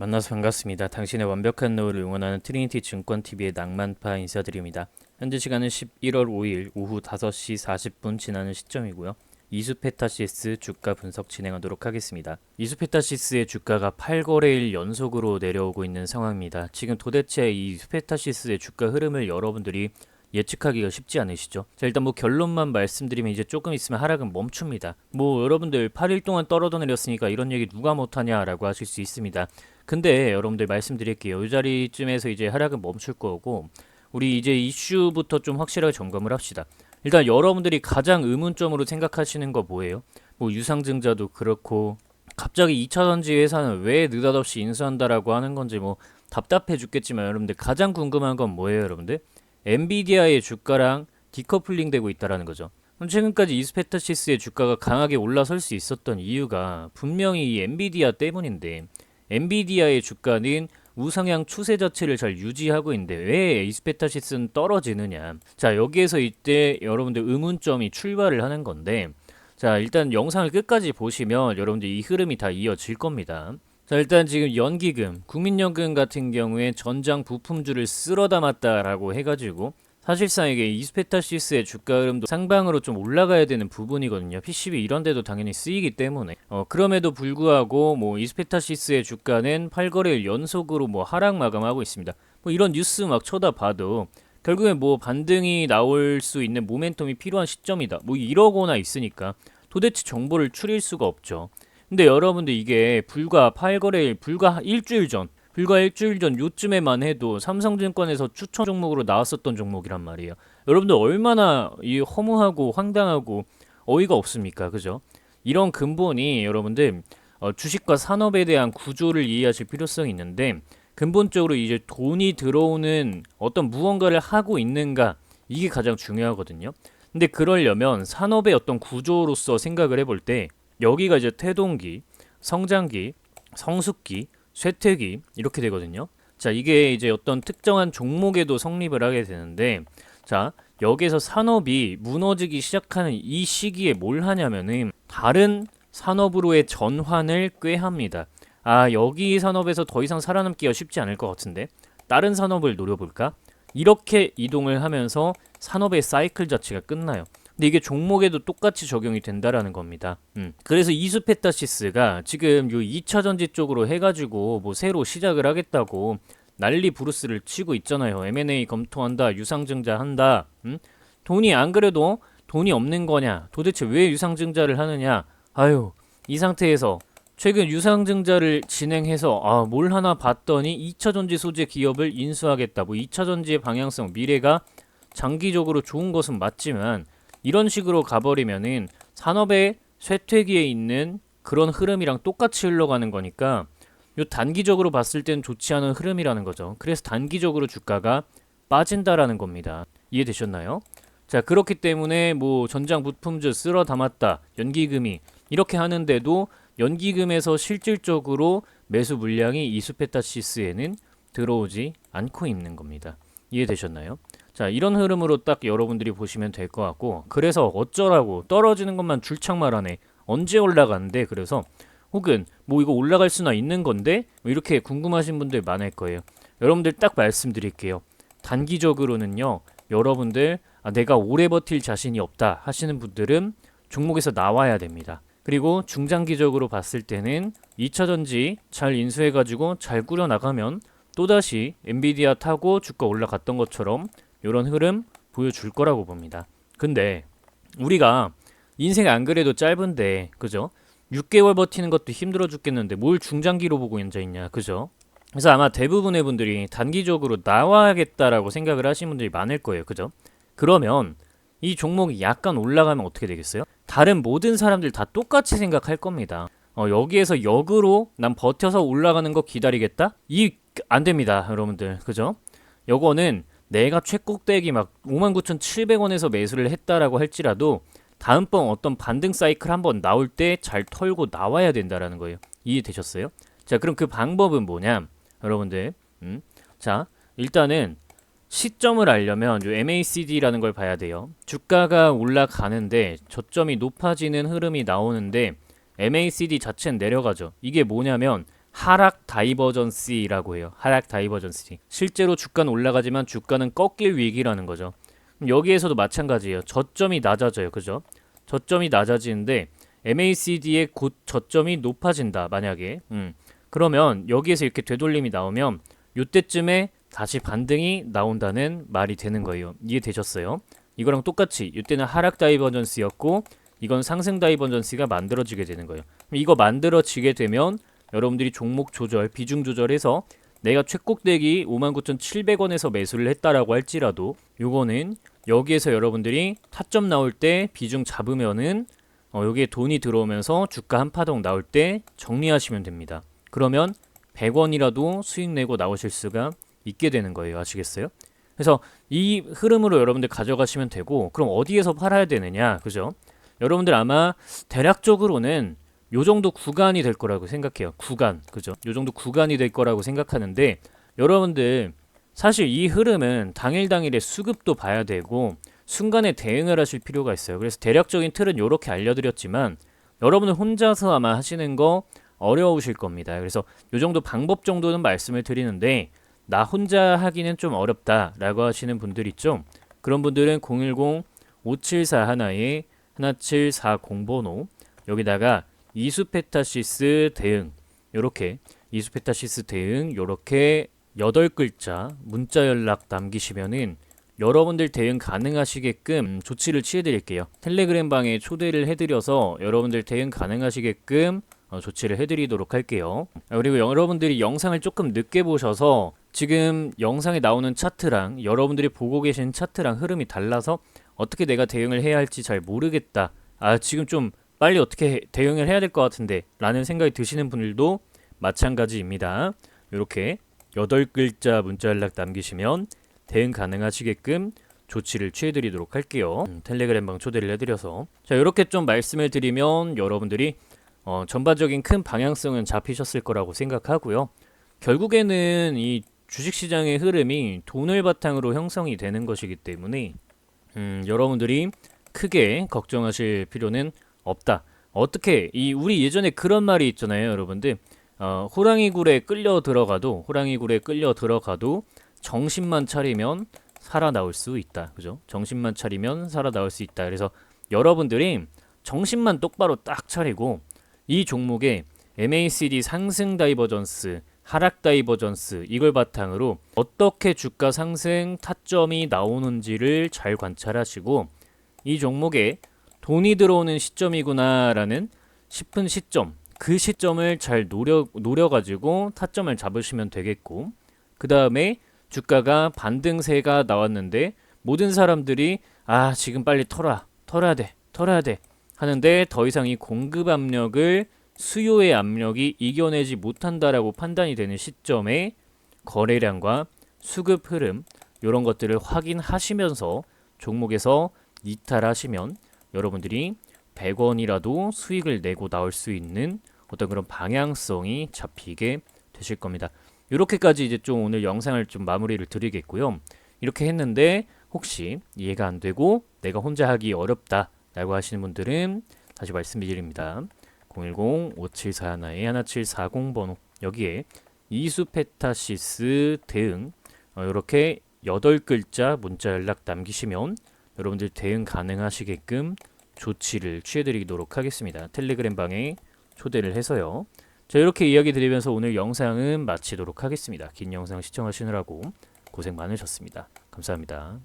만나서 반갑습니다. 당신의 완벽한 노후를 응원하는 트리니티 증권TV의 낭만파 인사드립니다. 현재 시간은 11월 5일 오후 5시 40분 지나는 시점이고요. 이수페타시스 주가 분석 진행하도록 하겠습니다. 이수페타시스의 주가가 8거래일 연속으로 내려오고 있는 상황입니다. 지금 도대체 이 이수페타시스의 주가 흐름을 여러분들이 예측하기가 쉽지 않으시죠? 자, 일단 뭐 결론만 말씀드리면 이제 조금 있으면 하락은 멈춥니다. 뭐 여러분들 8일 동안 떨어져 내렸으니까 이런 얘기 누가 못하냐라고 하실 수 있습니다. 근데 여러분들 말씀드릴게요. 이 자리쯤에서 이제 하락은 멈출 거고 우리 이제 이슈부터 좀 확실하게 점검을 합시다. 일단 여러분들이 가장 의문점으로 생각하시는 거 뭐예요? 뭐 유상증자도 그렇고 갑자기 2차 전지 회사는 왜 느닷없이 인수한다라고 하는 건지 뭐 답답해 죽겠지만 여러분들 가장 궁금한 건 뭐예요, 여러분들? 엔비디아의 주가랑 디커플링 되고 있다라는 거죠. 최근까지 이스페타시스의 주가가 강하게 올라설 수 있었던 이유가 분명히 이 엔비디아 때문인데 엔비디아의 주가는 우상향 추세 자체를 잘 유지하고 있는데 왜 이스페타시스는 떨어지느냐. 자, 여기에서 이때 여러분들 의문점이 출발을 하는 건데 자, 일단 영상을 끝까지 보시면 여러분들 이 흐름이 다 이어질 겁니다. 자, 일단 지금 연기금, 국민연금 같은 경우에 전장 부품주를 쓸어 담았다라고 해가지고 사실상 이게 이스페타시스의 주가 흐름도 상방으로 좀 올라가야 되는 부분이거든요. PCB 이런 데도 당연히 쓰이기 때문에. 어, 그럼에도 불구하고 뭐 이스페타시스의 주가는 8거래일 연속으로 뭐 하락 마감하고 있습니다. 뭐 이런 뉴스 막 쳐다봐도 결국엔 뭐 반등이 나올 수 있는 모멘텀이 필요한 시점이다. 뭐 이러거나 있으니까 도대체 정보를 추릴 수가 없죠. 근데 여러분들 이게 불과 8거래일 불과 일주일 전 불과 일주일 전 요쯤에만 해도 삼성증권에서 추천 종목으로 나왔었던 종목이란 말이에요. 여러분들 얼마나 이 허무하고 황당하고 어이가 없습니까? 그죠? 이런 근본이 여러분들 어, 주식과 산업에 대한 구조를 이해하실 필요성이 있는데 근본적으로 이제 돈이 들어오는 어떤 무언가를 하고 있는가 이게 가장 중요하거든요. 근데 그러려면 산업의 어떤 구조로서 생각을 해볼 때 여기가 이제 태동기, 성장기, 성숙기, 쇠퇴기 이렇게 되거든요. 자, 이게 이제 어떤 특정한 종목에도 성립을 하게 되는데 자, 여기에서 산업이 무너지기 시작하는 이 시기에 뭘 하냐면은 다른 산업으로의 전환을 꾀합니다. 아, 여기 산업에서 더 이상 살아남기가 쉽지 않을 것 같은데 다른 산업을 노려볼까? 이렇게 이동을 하면서 산업의 사이클 자체가 끝나요. 근데 이게 종목에도 똑같이 적용이 된다라는 겁니다. 음. 그래서 이수페타시스가 지금 요 2차 전지 쪽으로 해가지고 뭐 새로 시작을 하겠다고 난리 부르스를 치고 있잖아요. M&A 검토한다, 유상증자 한다. 음? 돈이 안 그래도 돈이 없는 거냐? 도대체 왜 유상증자를 하느냐? 아유, 이 상태에서 최근 유상증자를 진행해서 아, 뭘 하나 봤더니 2차 전지 소재 기업을 인수하겠다. 뭐 2차 전지의 방향성, 미래가 장기적으로 좋은 것은 맞지만 이런 식으로 가버리면은 산업의 쇠퇴기에 있는 그런 흐름이랑 똑같이 흘러가는 거니까 요 단기적으로 봤을 땐 좋지 않은 흐름이라는 거죠. 그래서 단기적으로 주가가 빠진다라는 겁니다. 이해되셨나요? 자, 그렇기 때문에 뭐 전장 부품주 쓸어 담았다. 연기금이 이렇게 하는데도 연기금에서 실질적으로 매수 물량이 이수페타시스에는 들어오지 않고 있는 겁니다. 이해되셨나요? 자, 이런 흐름으로 딱 여러분들이 보시면 될 것 같고 그래서 어쩌라고 떨어지는 것만 줄창 말 하네. 언제 올라가는데 그래서 혹은 뭐 이거 올라갈 수나 있는 건데 뭐 이렇게 궁금하신 분들 많을 거예요. 여러분들 딱 말씀드릴게요. 단기적으로는요. 여러분들 아, 내가 오래 버틸 자신이 없다 하시는 분들은 종목에서 나와야 됩니다. 그리고 중장기적으로 봤을 때는 2차 전지 잘 인수해가지고 잘 꾸려 나가면 또다시 엔비디아 타고 주가 올라갔던 것처럼 이런 흐름 보여줄 거라고 봅니다. 근데 우리가 인생 안 그래도 짧은데 그죠? 6개월 버티는 것도 힘들어 죽겠는데 뭘 중장기로 보고 앉아 있냐 그죠? 그래서 아마 대부분의 분들이 단기적으로 나와야겠다라고 생각을 하시는 분들이 많을 거예요 그죠? 그러면 이 종목이 약간 올라가면 어떻게 되겠어요? 다른 모든 사람들 다 똑같이 생각할 겁니다. 어, 여기에서 역으로 난 버텨서 올라가는 거 기다리겠다? 이 안 됩니다, 여러분들. 그죠? 요거는 내가 최꼭대기 막 59,700원에서 매수를 했다라고 할지라도 다음번 어떤 반등 사이클 한번 나올 때 잘 털고 나와야 된다라는 거예요. 이해되셨어요? 자, 그럼 그 방법은 뭐냐? 여러분들. 음? 자, 일단은 시점을 알려면 요 MACD라는 걸 봐야 돼요. 주가가 올라가는데 저점이 높아지는 흐름이 나오는데 MACD 자체는 내려가죠. 이게 뭐냐면 하락 다이버전시라고 해요. 하락 다이버전시. 실제로 주가는 올라가지만 주가는 꺾일 위기라는 거죠. 여기에서도 마찬가지예요. 저점이 낮아져요. 그죠? 저점이 낮아지는데 MACD의 곧 저점이 높아진다. 만약에. 음. 그러면 여기에서 이렇게 되돌림이 나오면 요때쯤에 다시 반등이 나온다는 말이 되는 거예요. 이해되셨어요? 이거랑 똑같이 이때는 하락 다이버전스였고 이건 상승 다이버전스가 만들어지게 되는 거예요. 이거 만들어지게 되면 여러분들이 종목 조절, 비중 조절해서 내가 최꼭대기 59,700원에서 매수를 했다라고 할지라도 요거는 여기에서 여러분들이 타점 나올 때 비중 잡으면은 어, 여기에 돈이 들어오면서 주가 한 파동 나올 때 정리하시면 됩니다. 그러면 100원이라도 수익 내고 나오실 수가 있게 되는 거예요. 아시겠어요? 그래서 이 흐름으로 여러분들 가져가시면 되고 그럼 어디에서 팔아야 되느냐? 그죠? 여러분들 아마 대략적으로는 요 정도 구간이 될 거라고 생각해요. 구간. 그죠? 요 정도 구간이 될 거라고 생각하는데 여러분들 사실 이 흐름은 당일 당일의 수급도 봐야 되고 순간에 대응을 하실 필요가 있어요. 그래서 대략적인 틀은 이렇게 알려드렸지만 여러분들 혼자서 아마 하시는 거 어려우실 겁니다. 그래서 요 정도 방법 정도는 말씀을 드리는데 나 혼자 하기는 좀 어렵다라고 하시는 분들 있죠. 그런 분들은 010 574 하나에 1740 번호 여기다가 이수페타시스 대응 요렇게 이수페타시스 대응 요렇게 여덟 글자 문자 연락 남기시면은 여러분들 대응 가능하시게끔 조치를 취해 드릴게요. 텔레그램 방에 초대를 해 드려서 여러분들 대응 가능하시게끔 어, 조치를 해 드리도록 할게요. 아, 그리고 여러분들이 영상을 조금 늦게 보셔서 지금 영상에 나오는 차트랑 여러분들이 보고 계신 차트랑 흐름이 달라서 어떻게 내가 대응을 해야 할지 잘 모르겠다. 아, 지금 좀 빨리 어떻게 해- 대응을 해야 될 것 같은데 라는 생각이 드시는 분들도 마찬가지입니다. 이렇게 여덟 글자 문자 연락 남기시면 대응 가능하시게끔 조치를 취해드리도록 할게요. 음, 텔레그램 방 초대를 해드려서 자 이렇게 좀 말씀을 드리면 여러분들이 어, 전반적인 큰 방향성은 잡히셨을 거라고 생각하고요. 결국에는 이 주식시장의 흐름이 돈을 바탕으로 형성이 되는 것이기 때문에 음, 여러분들이 크게 걱정하실 필요는 없다. 어떻게 이 우리 예전에 그런 말이 있잖아요, 여러분들. 어, 호랑이 굴에 끌려 들어가도 호랑이 굴에 끌려 들어가도 정신만 차리면 살아나올 수 있다. 그죠? 정신만 차리면 살아나올 수 있다. 그래서 여러분들이 정신만 똑바로 딱 차리고 이 종목에 MACD 상승 다이버전스, 하락 다이버전스 이걸 바탕으로 어떻게 주가 상승 타점이 나오는지를 잘 관찰하시고 이 종목에 돈이 들어오는 시점이구나라는 싶은 시점 그 시점을 잘 노려 노려가지고 타점을 잡으시면 되겠고 그 다음에 주가가 반등세가 나왔는데 모든 사람들이 아 지금 빨리 털어 털어야 돼 털어야 돼. 하는데 더 이상 이 공급 압력을 수요의 압력이 이겨내지 못한다라고 판단이 되는 시점에 거래량과 수급 흐름 이런 것들을 확인하시면서 종목에서 이탈하시면 여러분들이 100원이라도 수익을 내고 나올 수 있는 어떤 그런 방향성이 잡히게 되실 겁니다. 이렇게까지 이제 좀 오늘 영상을 좀 마무리를 드리겠고요. 이렇게 했는데 혹시 이해가 안 되고 내가 혼자 하기 어렵다라고 하시는 분들은 다시 말씀드립니다. 010-5741-1740 번호 여기에 이수페타시스 대응 어, 이렇게 8글자 문자 연락 남기시면 여러분들 대응 가능하시게끔 조치를 취해드리도록 하겠습니다. 텔레그램 방에 초대를 해서요. 자 이렇게 이야기 드리면서 오늘 영상은 마치도록 하겠습니다. 긴 영상 시청하시느라고 고생 많으셨습니다. 감사합니다.